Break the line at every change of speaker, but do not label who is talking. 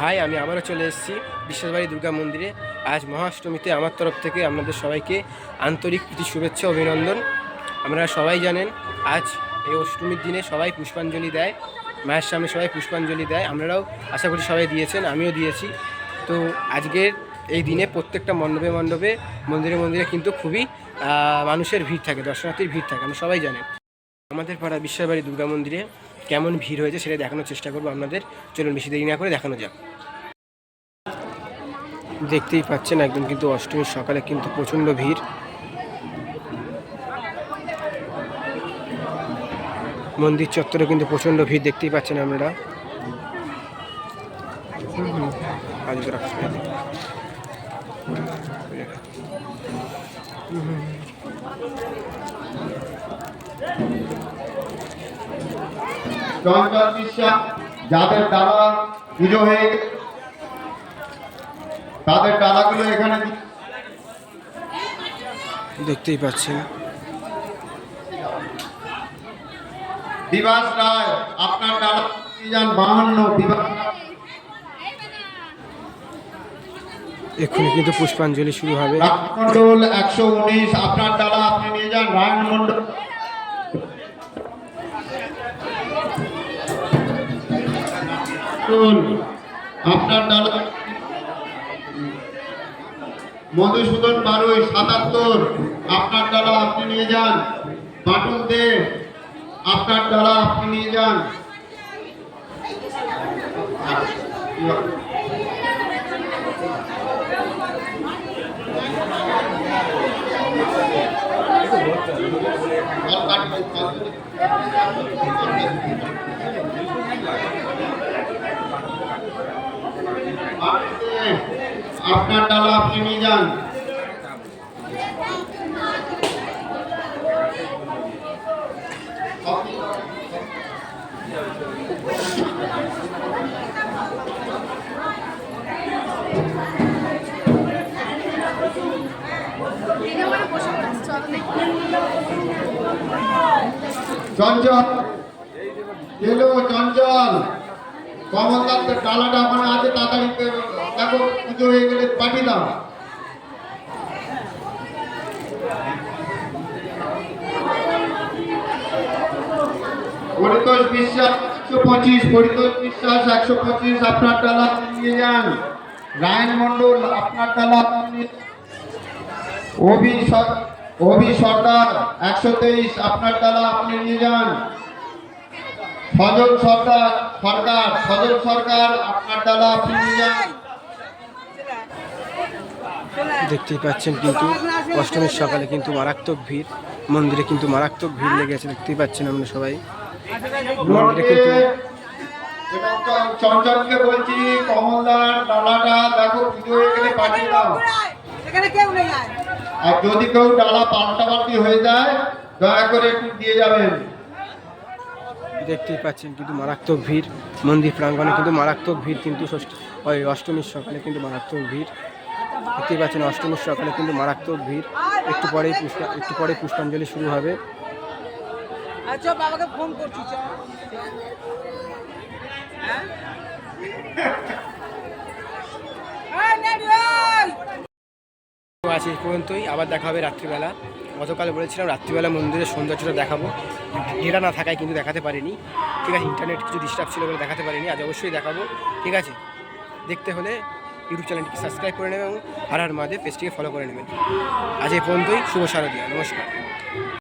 High, আমি আবারও চলে এসেছি বিশ্বাসবাড়ি দুর্গা মন্দিরে। আজ মহাষ্টমীতে আমার তরফ থেকে আপনাদের সবাইকে আন্তরিক প্রীতি, শুভেচ্ছা, অভিনন্দন। আপনারা সবাই জানেন, আজ এই অষ্টমীর দিনে সবাই পুষ্পাঞ্জলি দেয়। মায়ের সামনে সবাই পুষ্পাঞ্জলি দেয়। আপনারাও আশা করি সবাই দিয়েছেন, আমিও দিয়েছি। তো আজকের এই দিনে প্রত্যেকটা মণ্ডপে মণ্ডপে, মন্দিরে মন্দিরে কিন্তু খুবই মানুষের ভিড় থাকে, দর্শনার্থীর ভিড় থাকে, আমরা সবাই জানেন আমাদের পাড়া বিশ্বাসবাড়ি দুর্গা মন্দিরে কেমন ভিড় হয়েছে সেটা দেখানোর চেষ্টা করব আপনাদের। চলুন বেশি দেরি না করে দেখানো যাক। দেখতেই পাচ্ছেন একদম কিন্তু অষ্টমীর সকালে কিন্তু প্রচণ্ড ভিড়। মন্দির চত্বরে কিন্তু প্রচণ্ড ভিড় দেখতেই পাচ্ছেন আপনারা। হুম, হুম। আজ তো রাখতে হবে। হুম, হুম।
চঞ্চল বিশ্বাস যাদের ডালা পুজো হয়ে তাদের ডালাগুলো এখানে
দেখতেই পাচ্ছেন।
বিভাস রায় আপনার ডালা যান বাহান্ন বিভাস
এক্ষুনি কিন্তু পুষ্পাঞ্জলি শুরু হবে।
মন্ডল একশো উনিশ আপনার ডালা আপনি নিয়ে যান রায়ন মন্ডল আপনার ডালা মধুসূদন বারুই, সাতাত্তর। আপনার ডালা আপনি নিয়ে যান। বাটুল দে আপনার ডালা আপনি নিয়ে যান। আপনার ডালা আপনি নিয়ে যান। চঞ্চল এলো চঞ্চল। কমলদার ডালাটা ওখানে আছে তাড়াতাড়ি দেখো পুজো হয়ে গেলে পাঠিয়ে দাও পরিতোষ বিশ্বাস একশো পঁচিশ, পরিতোষ বিশ্বাস একশো পঁচিশ, আপনার ডালা নিয়ে যান। রায়ন মন্ডল আপনার ডালা অভি অভি সর্দার একশো তেইশ, আপনার ডালা আপনি নিয়ে যান। সজল সরকার সরকার সজল সরকার আপনার ডালা আপনি নিয়ে যান।
দেখতেই পাচ্ছেন কিন্তু অষ্টমীর সকালে কিন্তু মারাত্মক ভিড় মন্দিরে কিন্তু মারাত্মক ভিড় লেগেছে দেখতেই পাচ্ছেন আমরা সবাই। মন্দিরে কিন্তু
চঞ্চলকে বলছি কমলদার ডালাটা দেখো পুজো পাঠিয়ে দাও।
এখানে কেউ নেই আর।
আর যদি কেউ ডালা পাল্টাপাল্টি হয়ে যায় দয়া করে একটু দিয়ে যাবেন।
দেখতেই পাচ্ছেন কিন্তু মারাত্মক ভিড় মন্দির প্রাঙ্গণে কিন্তু মারাত্মক ভিড় কিন্তু ষষ্ঠী ওই অষ্টমীর সকালে কিন্তু মারাত্মক ভিড়। দেখতেই পাচ্ছেন অষ্টমীর সকালে কিন্তু মারাত্মক ভিড়। একটু পরেই পুষ্পা একটু পরে পুষ্পাঞ্জলি শুরু হবে।
আচ্ছা বাবাকে ফোন করছি চ হ্যাঁ?
আজ এই! পর্যন্তই আবার দেখা হবে রাত্রিবেলা। গতকাল বলেছিলাম রাত্রিবেলা মন্দিরের সৌন্দর্যটা দেখাবো। ডেটা না থাকায় কিন্তু দেখাতে পারিনি। ঠিক আছে ইন্টারনেট কিছু ডিস্টার্ব ছিল বলে দেখাতে পারিনি। আজ অবশ্যই দেখাবো। ঠিক আছে? দেখতে হলে ইউটিউব চ্যানেলটিকে সাবস্ক্রাইব করে নেবেন এবং হার হার মাদে পেজটিকে ফলো করে নেবেন। আজ এই পর্যন্তই, শুভ শারদীয়া, নমস্কার।